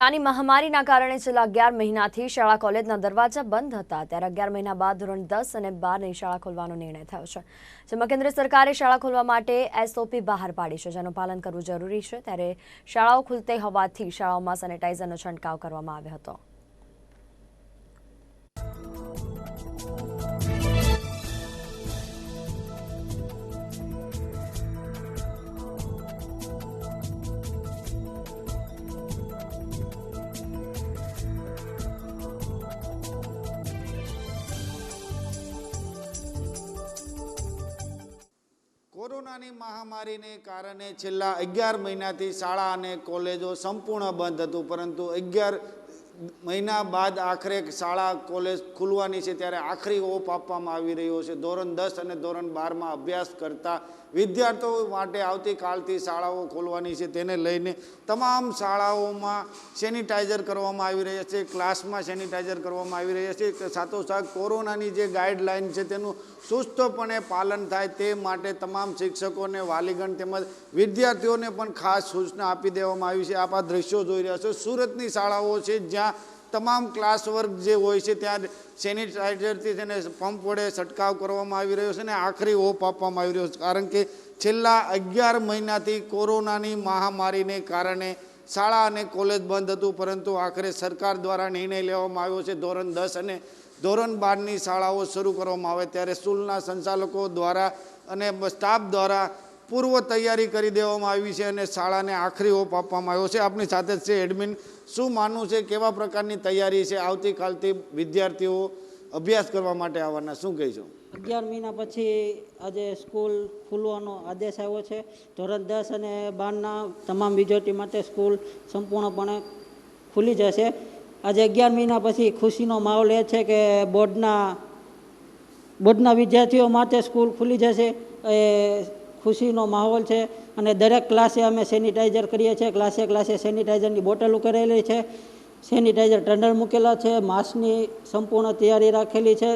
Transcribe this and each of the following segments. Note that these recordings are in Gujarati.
આની મહામારીના કારણે છેલ્લા અગિયાર મહિનાથી શાળા કોલેજના દરવાજા બંધ હતા. ત્યારે અગિયાર મહિના બાદ ધોરણ દસ અને બારની શાળા ખોલવાનો નિર્ણય થયો છે, જેમાં કેન્દ્ર સરકારે શાળા ખોલવા માટે એસઓપી બહાર પાડી છે, જેનું પાલન કરવું જરૂરી છે. ત્યારે શાળાઓ ખુલતી હોવાથી શાળાઓમાં સેનેટાઇઝરનો છંટકાવ કરવામાં આવ્યો હતો. કોરોનાની મહામારીને કારણે છેલ્લા અગિયાર મહિનાથી શાળા અને કોલેજો સંપૂર્ણ બંધ હતું પરંતુ અગિયાર મહિના બાદ આખરે શાળા, કોલેજ ખુલવાની છે ત્યારે આખરી ઓપ આપવામાં આવી રહ્યો છે. ધોરણ દસ અને ધોરણ બારમાં અભ્યાસ કરતા વિદ્યાર્થીઓ માટે આવતીકાલથી શાળાઓ ખોલવાની છે. તેને લઈને તમામ શાળાઓમાં સેનિટાઈઝર કરવામાં આવી રહ્યા છે, ક્લાસમાં સેનિટાઈઝર કરવામાં આવી રહ્યા છે. સાથોસાથ કોરોનાની જે ગાઈડલાઇન છે તેનું સુસ્તપણે પાલન થાય તે માટે તમામ શિક્ષકોને વાલીગણ તેમજ વિદ્યાર્થીઓને પણ ખાસ સૂચના આપી દેવામાં આવી છે. આપ આ દ્રશ્યો જોઈ રહ્યા છો. સુરતની શાળાઓ છે જ્યાં તમામ ક્લાસ વર્ગ જે હોય છે, ત્યાં સેનિટાઈઝરથી તેને પંપ વડે છંટકાવ કરવામાં આવી રહ્યો છે અને આખરી ઓપ આપવામાં આવી રહ્યો છે. કારણ કે છેલ્લા અગિયાર મહિનાથી કોરોનાની મહામારીને કારણે શાળા અને કોલેજ બંધ હતું, પરંતુ આખરે સરકાર દ્વારા નિર્ણય લેવામાં આવ્યો છે ધોરણ દસ અને ધોરણ બારની શાળાઓ શરૂ કરવામાં આવે. ત્યારે સ્કૂલના સંચાલકો દ્વારા અને સ્ટાફ દ્વારા પૂર્વ તૈયારી કરી દેવામાં આવી છે અને શાળાને આખરી ઓપ આપવામાં આવ્યો છે. આપની સાથે જ છે એડમિન. શું માનવું છે, કેવા પ્રકારની તૈયારી છે આવતીકાલથી વિદ્યાર્થીઓ અભ્યાસ કરવા માટે આવવાના? શું કહીશું? અગિયાર મહિના પછી આજે સ્કૂલ ખુલવાનો આદેશ આવ્યો છે. ધોરણ દસ અને બારના તમામ વિદ્યાર્થી માટે સ્કૂલ સંપૂર્ણપણે ખુલી જશે. આજે અગિયાર મહિના પછી ખુશીનો માહોલ એ છે કે બોર્ડના બોર્ડના વિદ્યાર્થીઓ માટે સ્કૂલ ખુલી જશે. એ ખુશીનો માહોલ છે અને દરેક ક્લાસે અમે સેનિટાઈઝર કરીએ છીએ. ક્લાસે ક્લાસે સેનિટાઈઝરની બોટલો કરેલી છે. સેનિટાઈઝર ટંડર મૂકેલા છે. માસ્કની સંપૂર્ણ તૈયારી રાખેલી છે.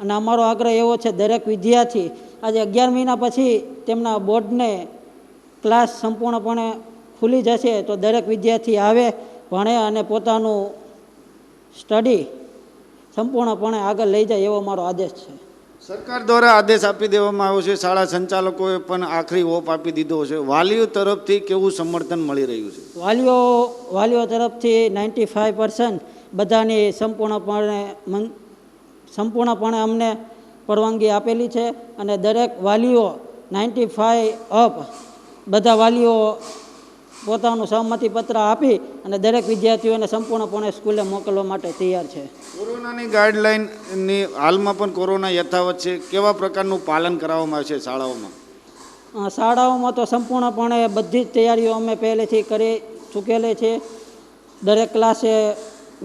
અને અમારો આગ્રહ એવો છે, દરેક વિદ્યાર્થી આજે અગિયાર મહિના પછી તેમના બોર્ડને ક્લાસ સંપૂર્ણપણે ખુલી જશે તો દરેક વિદ્યાર્થી આવે, ભણે અને પોતાનું સ્ટડી સંપૂર્ણપણે આગળ લઈ જાય એવો મારો આદેશ છે. સરકાર દ્વારા આદેશ આપી દેવામાં આવ્યો છે. શાળા સંચાલકોએ પણ આખરી ઓપ આપી દીધો છે. વાલીઓ તરફથી કેવું સમર્થન મળી રહ્યું છે? વાલીઓ વાલીઓ તરફથી નાઇન્ટી ફાઇવ પર્સન્ટ બધાને સંપૂર્ણપણે સંપૂર્ણપણે અમને પરવાનગી આપેલી છે અને દરેક વાલીઓ નાઇન્ટી ફાઇવ અપ બધા વાલીઓ પોતાનું સહમતિપત્ર આપી અને દરેક વિદ્યાર્થીઓને સંપૂર્ણપણે સ્કૂલે મોકલવા માટે તૈયાર છે. કોરોનાની ગાઈડલાઈનની હાલમાં પણ કોરોના યથાવત છે. કેવા પ્રકારનું પાલન કરાવવામાં આવે છે શાળાઓમાં શાળાઓમાં તો સંપૂર્ણપણે બધી જ તૈયારીઓ અમે પહેલેથી કરી ચૂકેલી છે. દરેક ક્લાસે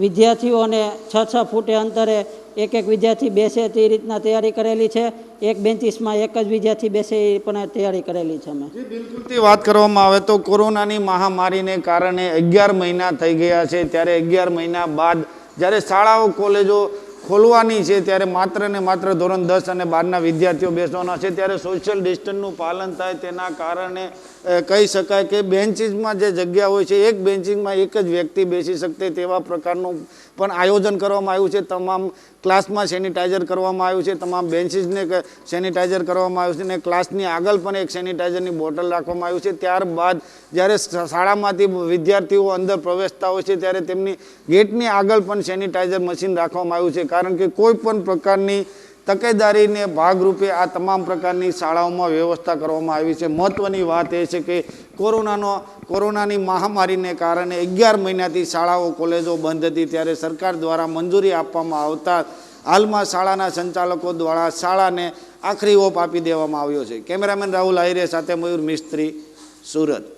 વિદ્યાર્થીઓને છ છ ફૂટે અંતરે એક એક વિદ્યાર્થી બેસે તે રીતના તૈયારી કરેલી છે. એક બેન્ચીસમાં એક જ વિદ્યાર્થી બેસે એ પણ તૈયારી કરેલી છે અમે. બિલકુલથી વાત કરવામાં આવે તો કોરોનાની મહામારીને કારણે અગિયાર મહિના થઈ ગયા છે. ત્યારે અગિયાર મહિના બાદ જ્યારે શાળાઓ, કોલેજો ખોલવાની છે ત્યારે માત્ર ને માત્ર ધોરણ દસ અને બારના વિદ્યાર્થીઓ બેસવાના છે. ત્યારે સોશિયલ ડિસ્ટન્સનું પાલન થાય તેના કારણે કહી શકાય કે બેન્ચીસમાં જે જગ્યા હોય છે, એક બેન્ચિંગમાં એક જ વ્યક્તિ બેસી શકતે તેવા પ્રકારનું પણ આયોજન કરવામાં આવ્યું છે. તમામ ક્લાસમાં સેનિટાઈઝર કરવામાં આવ્યું છે, તમામ બેન્ચીસને સેનિટાઈઝર કરવામાં આવ્યું છે અને ક્લાસની આગળ પણ એક સેનિટાઈઝરની બોટલ રાખવામાં આવ્યું છે. ત્યારબાદ જ્યારે શાળામાંથી વિદ્યાર્થીઓ અંદર પ્રવેશતા હોય છે, ત્યારે તેમની ગેટની આગળ પણ સેનિટાઈઝર મશીન રાખવામાં આવ્યું છે. કારણ કે કોઈ પણ પ્રકારની તકેદારીને ભાગરૂપે આ તમામ પ્રકારની શાળાઓમાં વ્યવસ્થા કરવામાં આવી છે. મહત્ત્વની વાત એ છે કે કોરોનાનો, કોરોનાની મહામારીને કારણે અગિયાર મહિનાથી શાળાઓ, કોલેજો બંધ હતી. ત્યારે સરકાર દ્વારા મંજૂરી આપવામાં આવતા હાલમાં શાળાના સંચાલકો દ્વારા શાળાને આખરી ઓપ આપી દેવામાં આવ્યો છે. કેમેરામેન રાહુલ આહિરે સાથે મયુર મિસ્ત્રી, સુરત.